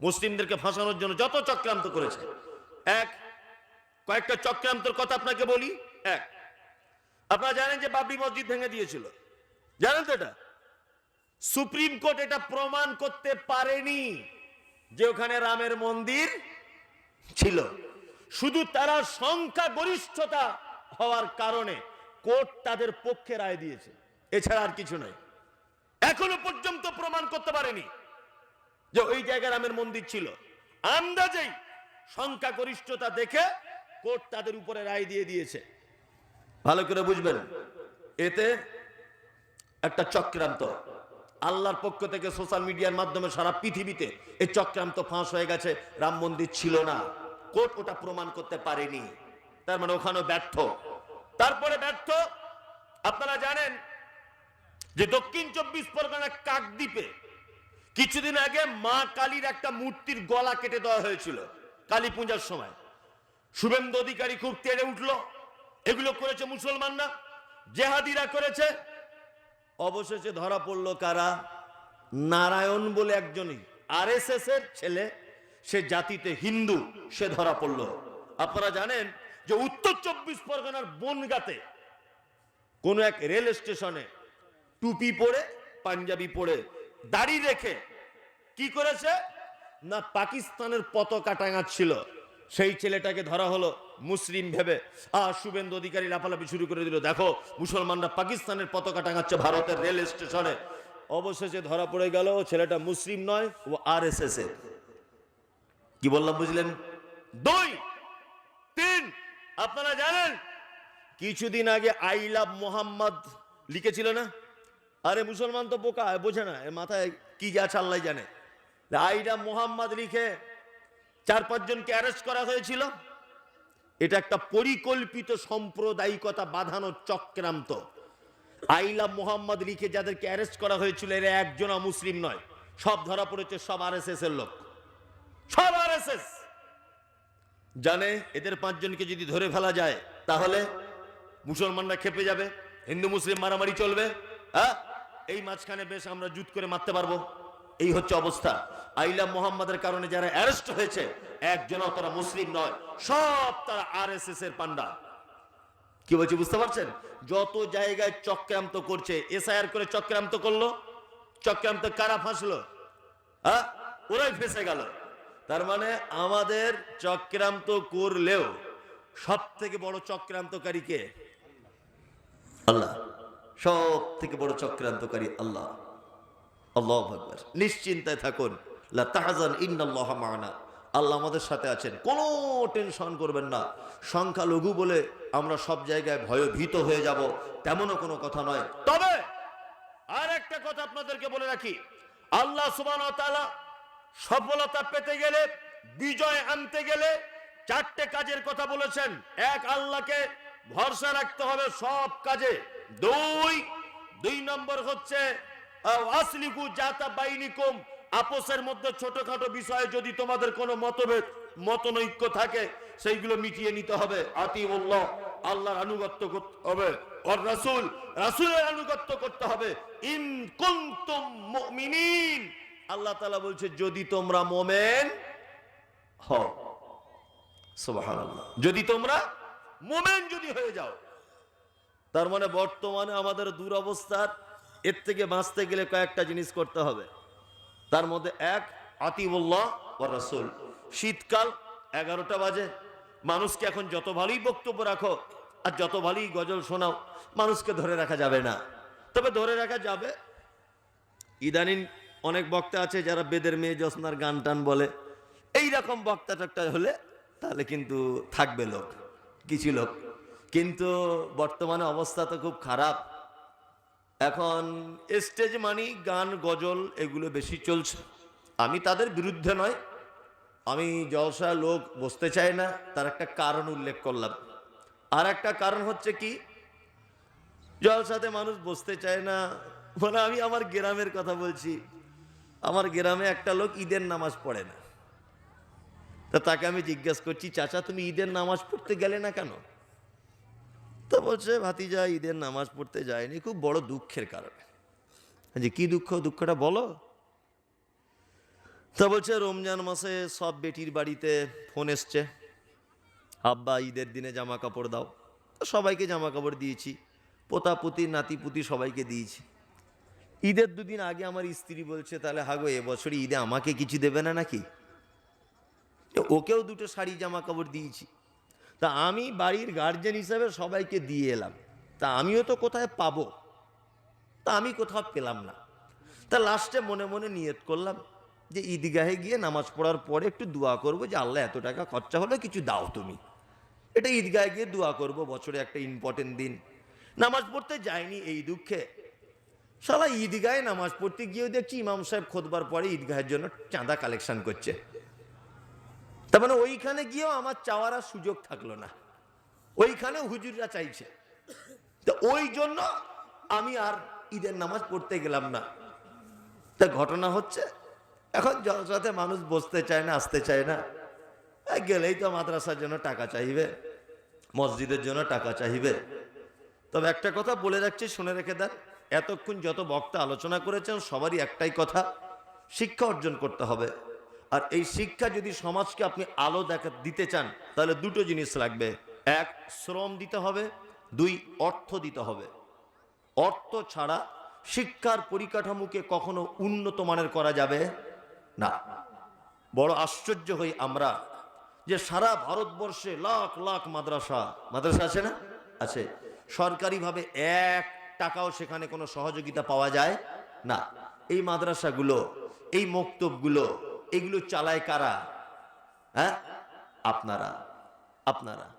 মুসলিমদেরকে ফাঁসানোর জন্য যত চক্রান্ত করেছে। এক, কয়েকটা চক্রান্তর কথা আপনাকে বলি। এক, আপনারা জানেন যে বাবরি মসজিদ ভেঙে দিয়েছিল। জানেন তো এটা? সুপ্রিম কোর্ট এটা প্রমাণ করতে পারেনি যে ওখানে রামের মন্দির ছিল। শুধু তারা সংখ্যা গরিষ্ঠতা হওয়ার কারণে কোর্ট তাদের পক্ষে রায় দিয়েছে। এছাড়া আর কিছু নয়। এখনও পর্যন্ত প্রমাণ করতে পারেনি। যে ওই জায়গায় রামের মন্দির ছিল। আন্দাজেই সংখ্যা গরিষ্ঠতা দেখে কোর্ট তাদের উপরে রায় দিয়ে দিয়েছে। ভালো করে বুঝবেন, এতে একটা চক্রান্ত। আল্লাহর পক্ষ থেকে সোশ্যাল মিডিয়ার মাধ্যমে সারা পৃথিবীতে এই চক্রান্ত ফাঁস হয়ে গেছে, রাম মন্দির ছিল না। কোর্ট ওটা প্রমাণ করতে পারেনি। তার মানে ওখানেও ব্যর্থ। তারপরে ব্যর্থ, আপনারা জানেন যে দক্ষিণ চব্বিশ পরগনা কাকদ্বীপে কিছুদিন আগে মা কালীর একটা মূর্তির গলা কেটে দেওয়া হয়েছিল কালী পূজার সময়। শুভেন্দু অধিকারী খুব তেড়ে উঠল। এগুলো করেছে মুসলমানরা, জেহাদিরা করেছে। অবশেষে ধরা পড়ল কারা? নারায়ণ বলে একজনই। আর এস এর ছেলে, সে জাতিতে হিন্দু, সে ধরা পড়ল। আপনারা জানেন যে উত্তর চব্বিশ পরগনার বনগাতে কোন এক রেল স্টেশনে টুপি পরে, পাঞ্জাবি পরে দাড়ি রেখে কি করেছে? না, পাকিস্তানের পতাকা টাঙাচ্ছিল। সেই ছেলেটাকে ধরা হলো মুসলিম ভেবে। আর শুভেন্দু অধিকারী লাফালাফি শুরু করে দিল, দেখো, মুসলমানরা পাকিস্তানের পতাকা টাঙাচ্ছে ভারতের রেল স্টেশনে। অবশেষে ধরা পড়ে গেল, ছেলেটা মুসলিম নয়, ও আর এস এস এর। কি বললাম, বুঝলেন? দুই, তিন, আপনারা জানেন? কিছুদিন আগে আই লাভ মোহাম্মদ লিখেছিল না? আরে মুসলমান তো বোকা, বোঝে না মাথায় কি যা চাল্লাই জানে। আই লাভ মোহাম্মদ লিখে চার পাঁচজনকে অ্যারেস্ট করা হয়েছিল। এটা একটা পরিকল্পিত সাম্প্রদায়িকতা বাঁধানোর চক্রান্ত। আইলা মোহাম্মদ লিখে যাদেরকে অ্যারেস্ট করা হয়েছিল, এরা একজন মুসলিম নয়। সব ধরা পড়েছে, সব আর এর লোক। সব আর জানে, এদের পাঁচজনকে যদি ধরে ফেলা যায়, তাহলে মুসলমানরা খেপে যাবে, হিন্দু, মুসলিম মারামারি চলবে হ্যাঁ? এই মাঝখানে বেশ আমরা জুত করে মারতে পারব। এই হচ্ছে অবস্থা। আইলা মোহাম্মদের কারণে যারা অ্যারেস্ট হয়েছে একজন তারা মুসলিম নয়, সব তারা আর এস এর পান্ডা। কি বলছি, বুঝতে পারছেন? যত জায়গায় চক্রান্ত করছে, এসআইআর করে চক্রান্ত করল, চক্রান্ত কারা ফাঁসলো? হ্যাঁ? ওরাই ফেসে গেল। তার মানে আমাদের চক্রান্ত করলেও সব থেকে বড় চক্রান্তকারী কে? আল্লাহ। সব থেকে বড় চক্রান্তকারী আল্লাহ। আল্লাহ আকবার। নিশ্চিন্তায় থাকুন। তাহজান ইন্নাল্লাহ মা'ানা। আল্লাহ আমাদের সাথে আছেন। কোনো টেনশন করবেন না। সংখ্যালঘু বলে আমরা সব জায়গায় ভয়ভীত হয়ে যাব, তেমনও কোনো কথা নয়। তবে আর একটা কথা আপনাদেরকে বলে রাখি। আল্লাহ তাআলা সফলতা পেতে গেলে, বিজয় আনতে গেলে চারটে কাজের কথা বলেছেন। এক, আল্লাহকে ভরসা রাখতে হবে সব কাজে। দুই দুই নম্বর হচ্ছে আসলিকু জাতা বাইনিকুম। আপোসের মধ্যে ছোটখাটো বিষয়ে যদি তোমাদের কোনো মতভেদ, মতনৈক্য থাকে, সেইগুলো মিটিয়ে নিতে হবে। আতিউল্লাহ, আল্লাহর আনুগত্য করতে হবে। আর রাসূল, রাসূলের আনুগত্য করতে হবে। ইন কুনতুম মুমিনিন। আল্লাহ তাআলা বলছে, যদি তোমরা মোমেন হও। সুবহানাল্লাহ। যদি তোমরা মোমেন যদি হয়ে যাও তার মানে বর্তমানে আমাদের দুরবস্থার, এর থেকে বাঁচতে গেলে কয়েকটা জিনিস করতে হবে। তার মধ্যে এক আতিবুল্লাহ ও রসুল। শীতকাল এগারোটা বাজে। মানুষকে এখন যত ভালোই বক্তব্য রাখো আর যত ভালোই গজল শোনাও, মানুষকে ধরে রাখা যাবে না। তবে ধরে রাখা যাবে। ইদানিং অনেক বক্তা আছে যারা বেদের মেয়ে জোসনার গান টান বলে। এই রকম বক্তা টক্তা হলে তাহলে কিন্তু থাকবে লোক, কিছু লোক। কিন্তু বর্তমানে অবস্থা তো খুব খারাপ। এখন স্টেজ মানি গান, গজল এগুলো বেশি চলছে। আমি তাদের বিরুদ্ধে নয়। আমি জলসা লোক, বসতে চাই না। তার একটা কারণ উল্লেখ করলাম। আর একটা কারণ হচ্ছে কি জলসাতে মানুষ বসতে চায় না মানে আমি আমার গ্রামের কথা বলছি। আমার গ্রামে একটা লোক ঈদের নামাজ পড়ে না। তা তাকে আমি জিজ্ঞেস করছি, চাচা, তুমি ঈদের নামাজ পড়তে গেলে না কেন? তো বলছে, ভাতিজা, ঈদের নামাজ পড়তে যায়নি। খুব বড় দুঃখের কারণে। যে কি দুঃখ? দুঃখটা বলো। তা বলছে, রমজান মাসে সব বেটির বাড়িতে ফোন এসছে। আব্বা, ঈদের দিনে জামা কাপড় দাও সবাইকে জামা কাপড় দিয়েছি পোতা পুতি নাতি পুতি সবাইকে দিয়েছি। ঈদের দুদিন আগে আমার স্ত্রী বলছে, তাহলে হাগো এবছর ঈদে আমাকে কিছু দেবে না নাকি? ওকেও দুটো শাড়ি জামা কাপড় দিয়েছি। তা আমি বাড়ির গার্জেন হিসাবে সবাইকে দিয়ে এলাম। তা আমিও তো কোথায় পাবো? তা আমি কোথাও পেলাম না। তা লাস্টে মনে মনে নিয়ত করলাম যে ঈদগাহে গিয়ে নামাজ পড়ার পরে একটু দোয়া করব যে আল্লাহ এত টাকা খরচা হলো কিছু দাও তুমি। এটা ঈদগাহে গিয়ে দোয়া করব, বছরে একটা ইম্পর্টেন্ট দিন। নামাজ পড়তে যায়নি এই দুঃখে। সালা ঈদগাহে নামাজ পড়তে গিয়েও দেখছি ইমাম সাহেব খোদবার পরে ঈদগাহের জন্য চাঁদা কালেকশন করছে। তার মানে ওইখানে গিয়েও আমার চাওয়ার আর সুযোগ থাকল না। ওইখানে হুজুররা চাইছে। তো ওই জন্য আমি আর ঈদের নামাজ পড়তে গেলাম না। তা ঘটনা হচ্ছে, এখন জলসাতে মানুষ বসতে চায় না, আসতে চায় না। গেলেই তো মাদ্রাসার জন্য টাকা চাইবে, মসজিদের জন্য টাকা চাইবে। তবে একটা কথা বলে রাখছি, শুনে রেখে দেন, এতক্ষণ যত বক্তা আলোচনা করেছেন, সবারই একটাই কথা, শিক্ষা অর্জন করতে হবে। আর এই শিক্ষা যদি সমাজকে আপনি আলো দেখা, দিতে চান, তাহলে দুটো জিনিস লাগবে। এক, শ্রম দিতে হবে। দুই, অর্থ দিতে হবে। অর্থ ছাড়া শিক্ষার পরিকাঠামোকে কখনো উন্নত মানের করা যাবে না। বড় আশ্চর্য হই আমরা যে সারা ভারতবর্ষে লাখ লাখ মাদ্রাসা মাদ্রাসা আছে না? আছে। সরকারিভাবে এক টাকাও সেখানে কোনো সহযোগিতা পাওয়া যায় না। এই মাদ্রাসাগুলো, এই মক্তবগুলো এগুলো চালায় কারা? হ্যাঁ? আপনারা আপনারা।